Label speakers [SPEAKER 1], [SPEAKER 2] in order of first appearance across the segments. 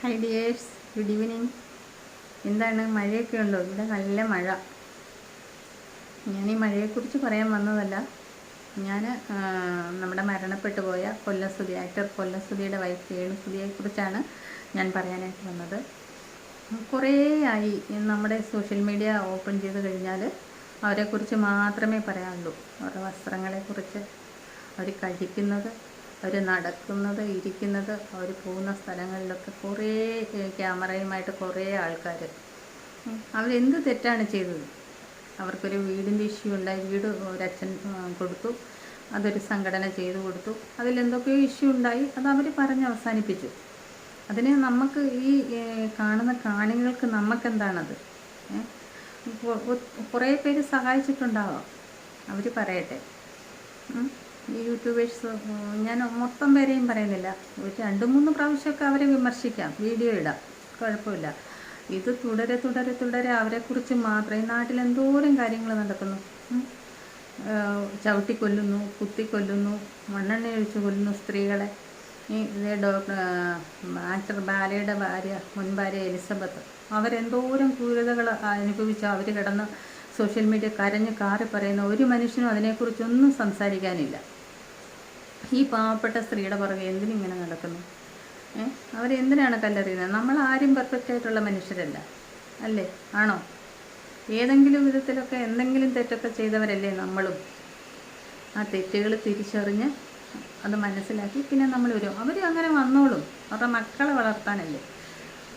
[SPEAKER 1] Hi dears good evening എന്താണ് മഴയൊക്കെ ഉണ്ടോ? ഇവിടെ നല്ല മഴ. ഞാൻ ഈ മഴയെക്കുറിച്ച് പറയാൻ വന്നതല്ല. ഞാൻ നമ്മുടെ മരണപ്പെട്ടു പോയ കൊല്ലസുതി ആക്ടർ കൊല്ലസുതിയുടെ വൈഫ് രേണുസുതിയെക്കുറിച്ചാണ് ഞാൻ പറയാനായിട്ട് വന്നത്. കുറേ ആയി നമ്മുടെ സോഷ്യൽ മീഡിയ ഓപ്പൺ ചെയ്ത് കഴിഞ്ഞാൽ അവരെക്കുറിച്ച് മാത്രമേ പറയാനുള്ളൂ. അവരുടെ വസ്ത്രങ്ങളെക്കുറിച്ച് അവർ കഴിക്കുന്നത് അവർ നടക്കുന്നത് ഇരിക്കുന്നത് അവർ പോകുന്ന സ്ഥലങ്ങളിലൊക്കെ കുറേ ക്യാമറയുമായിട്ട് കുറേ ആൾക്കാർ അവരെന്ത് തെറ്റാണ് ചെയ്തത്? അവർക്കൊരു വീടിന്റെ ഇഷ്യൂ ഉണ്ടായി വീട് ഒരച്ഛൻ കൊടുത്തു. അതൊരു സംഘടന ചെയ്തു കൊടുത്തു. അതിലെന്തൊക്കെയോ ഇഷ്യൂ ഉണ്ടായി. അത് അവർ പറഞ്ഞ് അവസാനിപ്പിച്ചു. അതിനെ നമുക്ക് ഈ കാണുന്ന കാണികൾക്ക് നമുക്കെന്താണത്? കുറേ പേര് സഹായിച്ചിട്ടുണ്ടാവാം. അവർ പറയട്ടെ. ഈ യൂട്യൂബേഴ്സ് ഞാൻ മൊത്തം പേരെയും പറയുന്നില്ല. രണ്ട് മൂന്ന് പ്രാവശ്യമൊക്കെ അവരെ വിമർശിക്കാം. വീഡിയോ ഇടാം. കുഴപ്പമില്ല. ഇത് തുടരെ തുടരെ തുടരെ അവരെക്കുറിച്ച് മാത്രം ഈ നാട്ടിൽ എന്തോരം കാര്യങ്ങൾ നടക്കുന്നു. ചവിട്ടിക്കൊല്ലുന്നു കുത്തിക്കൊല്ലുന്നു മണ്ണെണ്ണ ഒഴിച്ച് കൊല്ലുന്നു സ്ത്രീകളെ. ഈ ഇതേ ഡോക്ടർ ആക്ടർ ബാലയുടെ ഭാര്യ മുൻ ഭാര്യ എലിസബത്ത്. അവരെന്തോരം ക്രൂരതകൾ അനുഭവിച്ച് അവർ കിടന്ന് സോഷ്യൽ മീഡിയ കരഞ്ഞ് കാറി പറയുന്ന ഒരു മനുഷ്യനും അതിനെക്കുറിച്ചൊന്നും സംസാരിക്കാനില്ല. ഈ പാവപ്പെട്ട സ്ത്രീയുടെ പുറകെ എന്തിനിങ്ങനെ നടക്കുന്നു? അവരെന്തിനാണ് കല്ലെറിയുന്നത്? നമ്മൾ ആരും പെർഫെക്റ്റ് ആയിട്ടുള്ള മനുഷ്യരല്ല. അല്ലേ? ആണോ? ഏതെങ്കിലും വിധത്തിലൊക്കെ എന്തെങ്കിലും തെറ്റൊക്കെ ചെയ്തവരല്ലേ നമ്മളും. ആ തെറ്റുകൾ തിരിച്ചറിഞ്ഞ് അത് മനസ്സിലാക്കി പിന്നെ നമ്മൾ വരും. അവർ അങ്ങനെ വന്നോളും. അവരുടെ മക്കളെ വളർത്താനല്ലേ.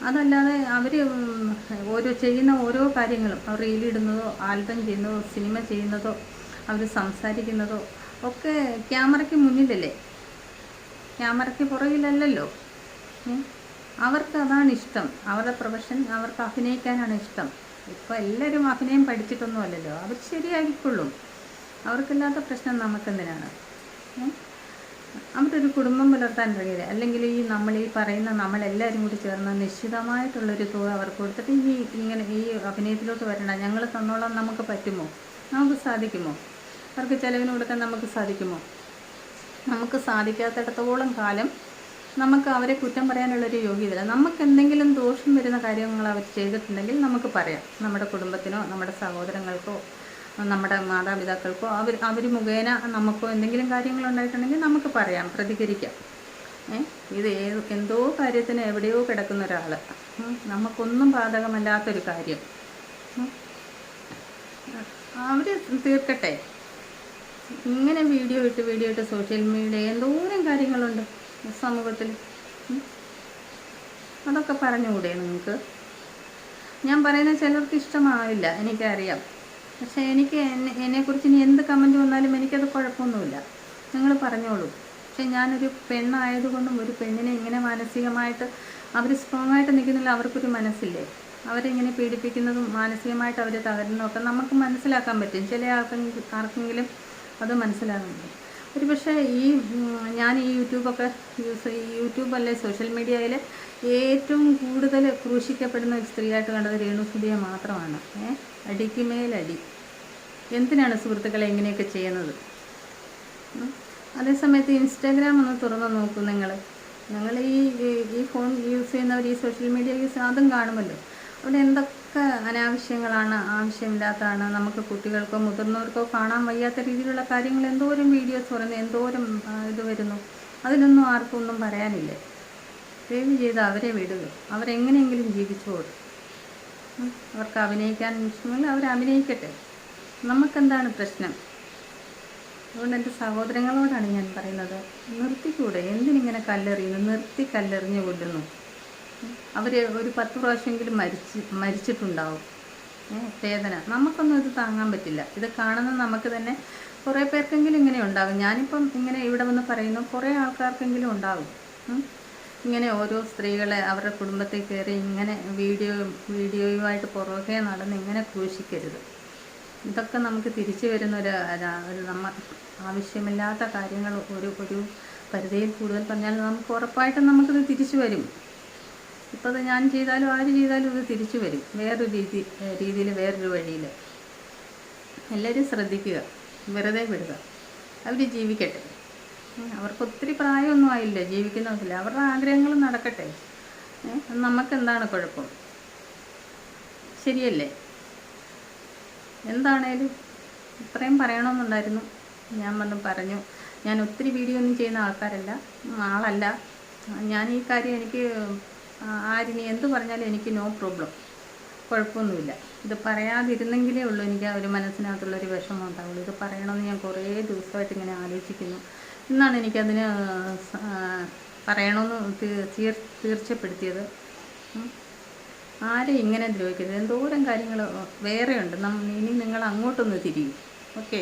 [SPEAKER 1] അതല്ലാതെ അവർ ഓരോ ചെയ്യുന്ന ഓരോ കാര്യങ്ങളും അവർ റീലിടുന്നതോ ആൽബം ചെയ്യുന്നതോ സിനിമ ചെയ്യുന്നതോ അവർ സംസാരിക്കുന്നതോ ഒക്കെ ക്യാമറയ്ക്ക് മുന്നിലല്ലേ? ക്യാമറയ്ക്ക് പുറകിലല്ലല്ലോ. അവർക്ക് അതാണ് ഇഷ്ടം. അവരുടെ പ്രൊഫഷൻ അവർക്ക് അഭിനയിക്കാനാണ് ഇഷ്ടം. ഇപ്പോൾ എല്ലാവരും അഭിനയം പഠിച്ചിട്ടൊന്നുമല്ലല്ലോ. അവർ ശരിയായിക്കൊള്ളും അവർക്കില്ലാത്ത പ്രശ്നം നമുക്കെന്തിനാണ്. അവരൊരു കുടുംബം പുലർത്താൻ കഴിയില്ല. അല്ലെങ്കിൽ ഈ നമ്മൾ ഈ പറയുന്ന നമ്മളെല്ലാവരും കൂടി ചേർന്ന് നിശ്ചിതമായിട്ടുള്ളൊരു തുക അവർക്ക് കൊടുത്തിട്ട് ഈ ഇങ്ങനെ ഈ അഭിനയത്തിലോട്ട് വരണം. ഞങ്ങൾ തന്നോളാം നമുക്ക് പറ്റുമോ? നമുക്ക് സാധിക്കുമോ? അവർക്ക് ചിലവിന് കൊടുക്കാൻ നമുക്ക് സാധിക്കുമോ? നമുക്ക് സാധിക്കാത്തിടത്തോളം കാലം നമുക്ക് അവരെ കുറ്റം പറയാനുള്ളൊരു യോഗ്യതയില്ല. നമുക്ക് എന്തെങ്കിലും ദോഷം വരുന്ന കാര്യങ്ങൾ അവർ ചെയ്തിട്ടുണ്ടെങ്കിൽ നമുക്ക് പറയാം. നമ്മുടെ കുടുംബത്തിനോ നമ്മുടെ സഹോദരങ്ങൾക്കോ നമ്മുടെ മാതാപിതാക്കൾക്കോ അവർ അവർ മുഖേന നമുക്കോ എന്തെങ്കിലും കാര്യങ്ങൾ ഉണ്ടായിട്ടുണ്ടെങ്കിൽ നമുക്ക് പറയാം പ്രതികരിക്കാം. ഇത് ഏത് എന്തോ കാര്യത്തിന് എവിടെയോ കിടക്കുന്ന ഒരാൾ നമുക്കൊന്നും ബാധകമല്ലാത്തൊരു കാര്യം. അവർ തീർക്കട്ടെ. ഇങ്ങനെ വീഡിയോ ഇട്ട് വീഡിയോ ഇട്ട് സോഷ്യൽ മീഡിയ എന്തോരം കാര്യങ്ങളുണ്ട് സമൂഹത്തിൽ. അതൊക്കെ പറഞ്ഞുകൂടെ നിങ്ങൾക്ക്? ഞാൻ പറയുന്ന ചിലർക്ക് ഇഷ്ടമാവില്ല എനിക്കറിയാം. പക്ഷേ എനിക്ക് എന്നെ എന്നെക്കുറിച്ച് ഇനി എന്ത് കമന്റ് വന്നാലും എനിക്കത് കുഴപ്പമൊന്നുമില്ല. നിങ്ങൾ പറഞ്ഞോളൂ. പക്ഷെ ഞാനൊരു പെണ്ണായതുകൊണ്ടും ഒരു പെണ്ണിനെ ഇങ്ങനെ മാനസികമായിട്ട് അവർ സ്ട്രോങ് ആയിട്ട് നിൽക്കുന്നില്ല അവർക്കൊരു മനസ്സില്ലേ? അവരിങ്ങനെ പീഡിപ്പിക്കുന്നതും മാനസികമായിട്ട് അവർ തകരുന്നതൊക്കെ നമുക്ക് മനസ്സിലാക്കാൻ പറ്റും. ചില ആർക്കെങ്കിലും അത് മനസ്സിലാകുന്നുണ്ട്. ഒരു പക്ഷേ ഈ ഞാൻ ഈ യൂട്യൂബൊക്കെ യൂസ് യൂട്യൂബ് അല്ലെ സോഷ്യൽ മീഡിയയിൽ ഏറ്റവും കൂടുതൽ ക്രൂശിക്കപ്പെടുന്ന സ്ത്രീയായിട്ട് കണ്ടത് രേണുസുതിയെ മാത്രമാണ്. ഏ അടിക്ക് മേലടി. എന്തിനാണ് സുഹൃത്തുക്കളെ ഇങ്ങനെയൊക്കെ ചെയ്യുന്നത്. അതേസമയത്ത് ഇൻസ്റ്റാഗ്രാം ഒന്ന് തുറന്ന് നോക്കൂ നിങ്ങൾ നിങ്ങൾ ഈ- ഈ ഫോൺ യൂസ് ചെയ്യുന്നവർ ഈ സോഷ്യൽ മീഡിയ യൂസ് അതും കാണുമല്ലോ. അവിടെ എന്തൊക്കെ അനാവശ്യങ്ങളാണ് ആവശ്യമില്ലാത്തതാണ്. നമുക്ക് കുട്ടികൾക്കോ മുതിർന്നവർക്കോ കാണാൻ വയ്യാത്ത രീതിയിലുള്ള കാര്യങ്ങൾ എന്തോരം വീഡിയോസ് പറയുന്നു എന്തോരം ഇത് വരുന്നു. അതിലൊന്നും ആർക്കും ഒന്നും പറയാനില്ലേ? ദയവ് ചെയ്ത് അവരെ വിടുക അവരെങ്ങനെയെങ്കിലും ജീവിച്ചോളും. ഉം. അവർക്ക് അഭിനയിക്കാൻ ഇഷ്ടമെങ്കിൽ അവർ അഭിനയിക്കട്ടെ. നമുക്കെന്താണ് പ്രശ്നം? അതുകൊണ്ട് എന്റെ സഹോദരങ്ങളോടാണ് ഞാൻ പറയുന്നത്. നിർത്തിക്കൂടെ? എന്തിനിങ്ങനെ കല്ലെറിയുന്നു? നിർത്തി കല്ലെറിഞ്ഞു കൊല്ലുന്നു. അവർ ഒരു പത്ത് പ്രാവശ്യമെങ്കിലും മരിച്ച് മരിച്ചിട്ടുണ്ടാവും. വേദന. നമുക്കൊന്നും ഇത് താങ്ങാൻ പറ്റില്ല. ഇത് കാണുന്ന നമുക്ക് തന്നെ കുറേ പേർക്കെങ്കിലും ഇങ്ങനെ ഉണ്ടാകും. ഞാനിപ്പം ഇങ്ങനെ ഇവിടെ വന്ന് പറയുന്നു കുറേ ആൾക്കാർക്കെങ്കിലും ഉണ്ടാകും ഇങ്ങനെ ഓരോ സ്ത്രീകളെ അവരുടെ കുടുംബത്തിൽ കയറി ഇങ്ങനെ വീഡിയോ വീഡിയോയുമായിട്ട് പുറകെ നടന്ന് ഇങ്ങനെ ക്രൂശിക്കരുത്. ഇതൊക്കെ നമുക്ക് തിരിച്ചു വരുന്ന ഒരു ഒരു- ഒരു നമ്മ ആവശ്യമില്ലാത്ത കാര്യങ്ങൾ ഒരു ഒരു പരിധിയിൽ കൂടുതൽ പറഞ്ഞാൽ നമുക്ക് ഉറപ്പായിട്ടും നമുക്കിത് തിരിച്ചു വരും. ഇപ്പോൾ അത് ഞാൻ ചെയ്താലും ആര് ചെയ്താലും ഇത് തിരിച്ചു വരും. വേറൊരു രീതി രീതിയിൽ വേറൊരു വഴിയിൽ എല്ലാവരും ശ്രദ്ധിക്കുക. വെറുതെ വിടുക. അവർ ജീവിക്കട്ടെ. അവർക്ക് ഒത്തിരി പ്രായമൊന്നും ആയില്ല? ജീവിക്കുന്നവരില്ല അവരുടെ ആഗ്രഹങ്ങൾ നടക്കട്ടെ. നമുക്കെന്താണ് കുഴപ്പം? ശരിയല്ലേ? എന്താണേലും ഇത്രയും പറയണമെന്നുണ്ടായിരുന്നു. ഞാൻ വന്ന് പറഞ്ഞു. ഞാൻ ഒത്തിരി വീഡിയോ ഒന്നും ചെയ്യുന്ന ആൾക്കാരല്ല ആളല്ല. ഞാൻ ഈ കാര്യം എനിക്ക് ആരിനി എന്ത് പറഞ്ഞാലും എനിക്ക് നോ പ്രോബ്ലം കുഴപ്പമൊന്നുമില്ല. ഇത് പറയാതിരുന്നെങ്കിലേ ഉള്ളൂ എനിക്ക് ആ ഒരു മനസ്സിനകത്തുള്ളൊരു വിഷമം ഉണ്ടാവുള്ളൂ. ഇത് പറയണമെന്ന് ഞാൻ കുറേ ദിവസമായിട്ട് ഇങ്ങനെ ആലോചിക്കുന്നു. ഇന്നാണ് എനിക്കതിന് പറയണമെന്ന് തീർച്ചപ്പെടുത്തിയത്. ആരും ഇങ്ങനെ ദ്രോഹിക്കരുത്? എന്തോരം കാര്യങ്ങൾ വേറെയുണ്ട്. ഇനി നിങ്ങൾ അങ്ങോട്ടൊന്ന് തിരിയും. ഓക്കെ?